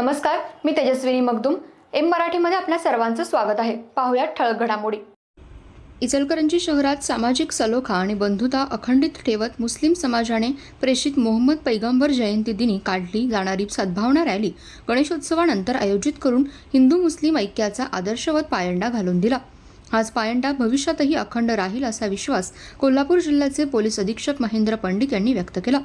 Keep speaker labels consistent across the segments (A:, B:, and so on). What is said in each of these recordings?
A: नमस्कार मी तेजस्विनी मगदुम. एम मराठीमध्ये आपल्या सर्वांचं स्वागत आहे. पाहुयात ठळक घडामोडी. इचलकरंजी शहरात सामाजिक सलोखा आणि बंधुता अखंडित ठेवत मुस्लिम समाजाने प्रेषित मोहम्मद पैगंबर जयंती दिनी काढली जाणारी सद्भावना रॅली गणेशोत्सवानंतर आयोजित करून हिंदू मुस्लिम ऐक्याचा आदर्शवत पायंडा घालून दिला. हाच पायंडा भविष्यातही अखंड राहील असा विश्वास कोल्हापूर जिल्ह्याचे पोलीस अधीक्षक महेंद्र पंडित यांनी व्यक्त केला.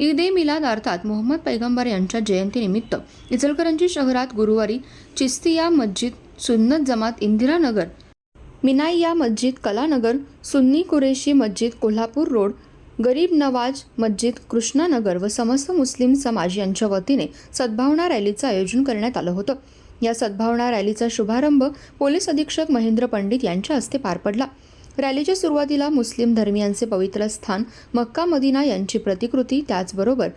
A: ईद ए मिलाद अर्थात मोहम्मद पैगंबर यांच्या जयंतीनिमित्त इचलकरंजी शहरात गुरुवारी चिस्तिया मस्जिद सुन्नत जमात इंदिरानगर मिनाईया मस्जिद कलानगर सुन्नी कुरेशी मस्जिद कोल्हापूर रोड गरीब नवाज मस्जिद कृष्णानगर व समस्त मुस्लिम समाज यांच्या वतीने सद्भावना रॅलीचं आयोजन करण्यात आलं होतं. या सद्भावना रॅलीचा शुभारंभ पोलीस अधीक्षक महेंद्र पंडित यांच्या हस्ते पार पडला. रॅलीच्या सुरुवातीला मुस्लिम धर्मियांचे पवित्र स्थान मक्का मदिना यांची प्रतिकृती त्याचबरोबर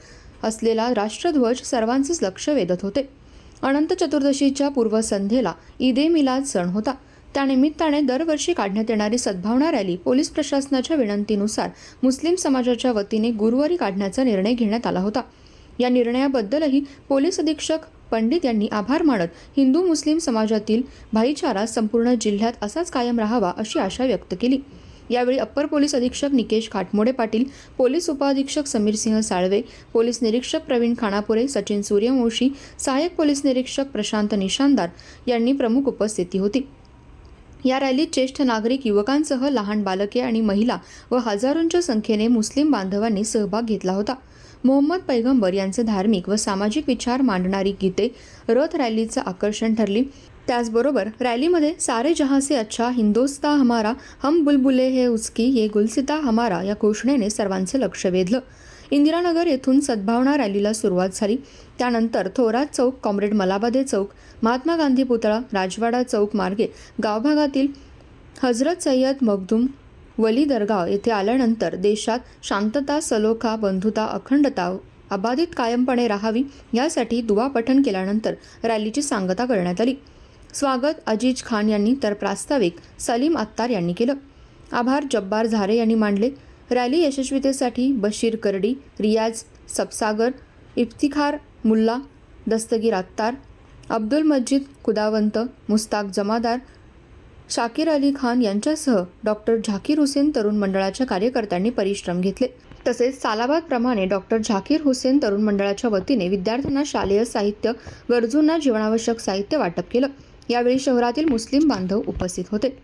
A: असलेला राष्ट्रध्वज सर्वांचेच लक्ष वेधत होते. अनंत चतुर्दशीच्या पूर्वसंध्येला ईद ए मिलाद सण होता. त्यानिमित्ताने दरवर्षी काढण्यात येणारी सद्भावना रॅली पोलीस प्रशासनाच्या विनंतीनुसार मुस्लिम समाजाच्या वतीने गुरुवारी काढण्याचा निर्णय घेण्यात आला होता. या निर्णयाबद्दलही पोलीस अधीक्षक पंडित यांनी आभार मानत हिंदू मुस्लिम समाजातील भाईचारा संपूर्ण जिल्ह्यात असाच कायम राहावा अशी आशा व्यक्त केली. यावेळी अप्पर पोलीस अधीक्षक निकेश खाटमोडे पाटील पोलीस उपअधीक्षक समीरसिंह साळवे पोलीस निरीक्षक प्रवीण खानापुरे सचिन सूर्यवंशी सहाय्यक पोलीस निरीक्षक प्रशांत निशानदार यांनी प्रमुख उपस्थिती होती. या रॅलीत ज्येष्ठ नागरिक युवकांसह लहान बालके आणि महिला व हजारोंच्या संख्येने मुस्लिम बांधवांनी सहभाग घेतला होता. मोहम्मद पैगंबर यांचे धार्मिक व सामाजिक विचार मांडणारी गीते रथ रॅलीचं आकर्षण ठरली. त्याचबरोबर रॅलीमध्ये सारे जहासे अच्छा हिंदोस्ता हमारा हम बुलबुले हे उचकी ये गुलसिता हमारा या घोषणेने सर्वांचे लक्ष वेधलं. इंदिरानगर येथून सद्भावना रॅलीला सुरुवात झाली. त्यानंतर थोरात चौक कॉम्रेड मलाबादे चौक महात्मा गांधी पुतळा राजवाडा चौक मार्गे गावभागातील हजरत सय्यद मखदूम वली दरगाव येथे आल्यानंतर देशात शांतता सलोखा बंधुता अखंडता अबाधित कायमपणे राहावी यासाठी दुवा पठण केल्यानंतर रॅलीची सांगता करण्यात आली. स्वागत अजीज खान यांनी तर प्रास्ताविक सलीम अत्तार यांनी केलं. आभार जब्बार झारे यांनी मांडले. रॅली यशस्वीतेसाठी बशीर करडी रियाज सबसागर इफ्तिखार मुल्ला दस्तगीर अत्तार अब्दुल मज्जिद कुदावंत मुस्ताक जमादार शाकीर अली खान यांच्यासह डॉक्टर झाकीर हुसेन तरुण मंडळाच्या कार्यकर्त्यांनी परिश्रम घेतले. तसेच सालाबादप्रमाणे डॉक्टर झाकीर हुसेन तरुण मंडळाच्या वतीने विद्यार्थ्यांना शालेय साहित्य गरजूंना जीवनावश्यक साहित्य वाटप केलं. यावेळी शहरातील मुस्लिम बांधव उपस्थित होते.